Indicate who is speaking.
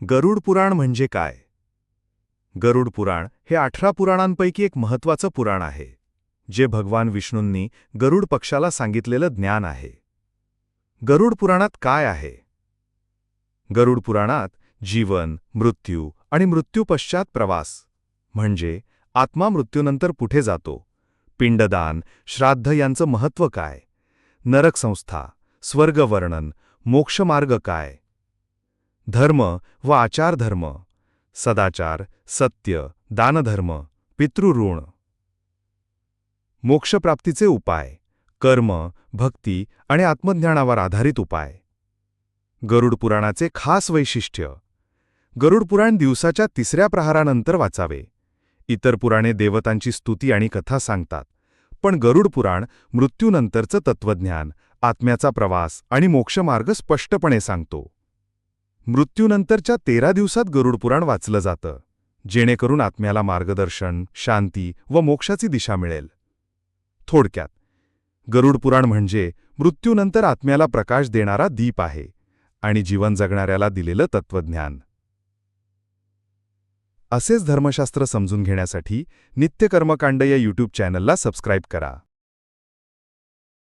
Speaker 1: गरुड पुराण म्हणजे काय? गरुड पुराण हे अठरा पुराणांपैकी एक महत्वाचं पुराण आहे जे भगवान विष्णूंनी गरुड पक्षाला सांगितलेलं ज्ञान आहे. गरुड पुराणात काय आहे? गरुड पुराणात जीवन मृत्यू आणि मृत्यूपश्चात प्रवास म्हणजे आत्मा मृत्यूनंतर कुठे जातो. पिंडदान श्राद्ध यांचं महत्त्व काय? नरकसंस्था स्वर्गवर्णन मोक्षमार्ग काय? धर्म व आचारधर्म सदाचार सत्य दानधर्म पितृऋण. मोक्षप्राप्तीचे उपाय कर्म भक्ती आणि आत्मज्ञानावर आधारित उपाय. गरुड पुराणाचे खास वैशिष्ट्य गरुड पुराण दिवसाच्या तिसऱ्या प्रहारानंतर वाचावे. इतर पुराणे देवतांची स्तुती आणि कथा सांगतात पण गरुड पुराण मृत्यूनंतरचं तत्वज्ञान आत्म्याचा प्रवास आणि मोक्षमार्ग स्पष्टपणे सांगतो. मृत्यूनंतरच्या तेरा दिवसात गरुड पुराण वाचलं जातं. जेणेकरून आत्म्याला मार्गदर्शन शांती व मोक्षाची दिशा मिळेल. थोडक्यात गरुड पुराण म्हणजे मृत्यूनंतर आत्म्याला प्रकाश देणारा दीप आहे आणि जीवन जगणाऱ्याला दिलेलं तत्वज्ञान असेच धर्मशास्त्र समजून घेण्यासाठी नित्यकर्मकांड या यूट्यूब चॅनलला सबस्क्राईब करा.